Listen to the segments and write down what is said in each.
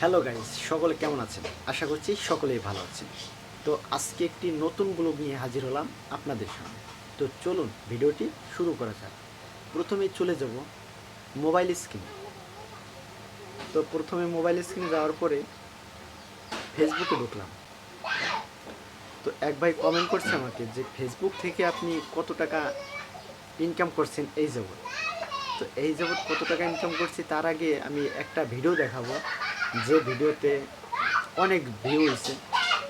Hello guys সকলে কেমন আছেন? আশা করছি সকলেই ভালো আছেন। তো আজকে একটি নতুন ব্লগ নিয়ে হাজির হলাম আপনাদের সামনে। তো চলুন ভিডিওটি শুরু করা যাক। প্রথমে চলে যাব মোবাইল স্ক্রিন তো প্রথমে মোবাইল স্ক্রিনে যাওয়ার পরে ফেসবুকে ঢুকলাম। তো এক ভাই কমেন্ট করছে আমাকে যে ফেসবুক থেকে আপনি কত টাকা ইনকাম করছেন এই যাবৎ তো এই যাবৎ কত টাকা ইনকাম করছি তার আগে আমি একটা ভিডিও দেখাবো। যে ভিডিওতে অনেক ভিউ হয়েছে,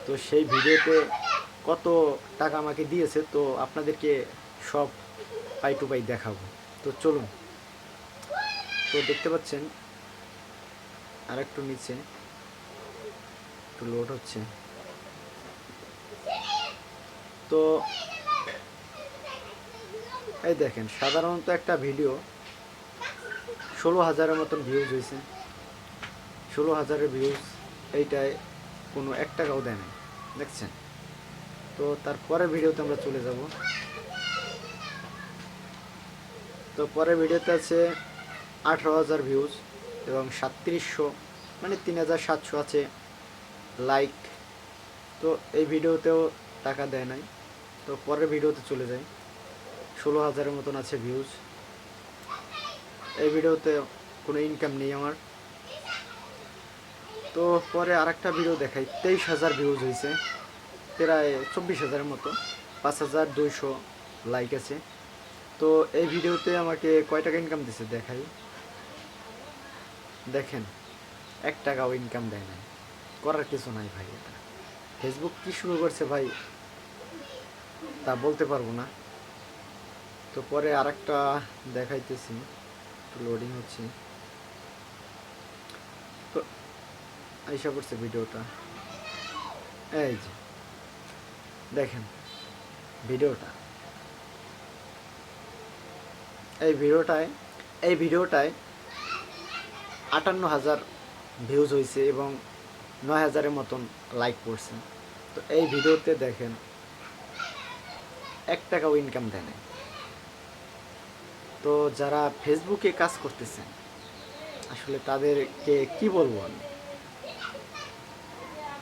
তো সেই ভিডিওতে কত টাকা আমাকে দিয়েছে, তো আপনাদেরকে সব পাই টু পাই দেখাবো। তো চলুন। তো দেখতে পাচ্ছেন আর একটু নিচে একটু লোড হচ্ছে। তো এই দেখেন, সাধারণত একটা ভিডিও ষোলো হাজারের মতন ভিউজ হয়েছে। ষোলো হাজারের ভিউজ এইটায় কোনো এক টাকাও দেয় না দেখছেন? তো তারপরের ভিডিওতে আমরা চলে যাব। তো পরের ভিডিওতে আছে আঠারো হাজার ভিউজ এবং সাতত্রিশশো মানে তিন হাজার সাতশো আছে লাইক তো এই ভিডিওতেও টাকা দেয় নাই। তো পরের ভিডিওতে চলে যাই। ষোলো হাজারের মতন আছে ভিউজ এই ভিডিওতে কোনো ইনকাম নেই আমার। তো পরে আরেকটা ভিডিও দেখাই। তেইশ হাজার ভিউজ হয়েছে প্রায় চব্বিশ হাজারের মতো। পাঁচ হাজার দুইশো লাইক আছে। তো এই ভিডিওতে আমাকে কয় টাকা ইনকাম দিছে দেখাই। দেখেন, এক টাকাও ইনকাম দেয় নাই। করার কিছু নাই ভাই এটা। ফেসবুক কি শুরু করছে ভাই, তা বলতে পারব না। তো পরে দেখাইতেছি। একটু লোডিং হচ্ছে। তো আইসা করছে ভিডিওটা। এই যে, দেখেন ভিডিওটা। এই ভিডিওটায় এই ভিডিওটায় আটান্ন হাজার ভিউজ হয়েছে এবং নয় হাজারের মতন লাইক পড়ছে। তো এই ভিডিওতে দেখেন, এক টাকাও ইনকাম দেয় তো যারা ফেসবুকে কাজ করতেছেন, আসলে তাদেরকে কি বলব আমি?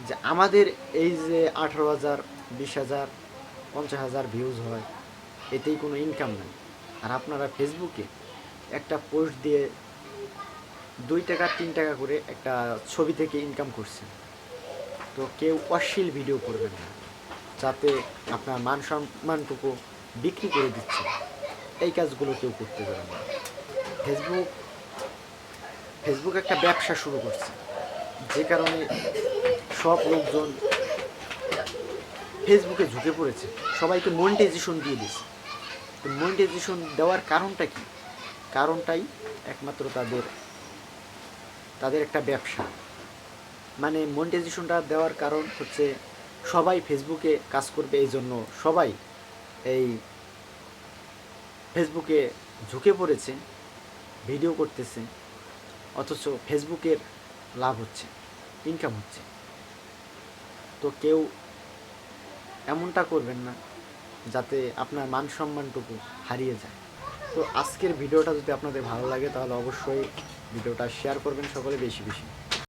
যে আমাদের এই যে আঠারো হাজার, বিশ হাজার, পঞ্চাশ হাজার ভিউজ হয়, এতেই কোনো ইনকাম নেই। আর আপনারা ফেসবুকে একটা পোস্ট দিয়ে দুই টাকা, তিন টাকা করে একটা ছবি থেকে ইনকাম করছেন। তো কেউ অশ্লীল ভিডিও করবেন না, যাতে আপনার মান সম্মানটুকু বিক্রি করে দিচ্ছে। এই কাজগুলো কেউ করতে পারে না। ফেসবুক ফেসবুক একটা ব্যবসা শুরু করছে। যে কারণে সব লোকজন ফেসবুকে ঝুঁকে পড়েছে। সবাইকে মনিটাইজেশন দিয়ে দিয়েছে। তো মনিটাইজেশন দেওয়ার কারণটা কি? কারণটাই একমাত্র তাদের তাদের একটা ব্যবসা। মানে মনিটাইজেশনটা দেওয়ার কারণ হচ্ছে সবাই ফেসবুকে কাজ করবে এই জন্য সবাই এই ফেসবুকে ঝুঁকে পড়েছে ভিডিও করতেছে, অথচ ফেসবুকের লাভ হচ্ছে ইনকাম হচ্ছে। তো কেউ এমনটা করবেন না, যাতে আপনার মান সম্মানটুকু হারিয়ে যায়। তো আজকের ভিডিওটা যদি আপনাদের ভালো লাগে, তাহলে অবশ্যই ভিডিওটা শেয়ার করবেন সকলে বেশি বেশি।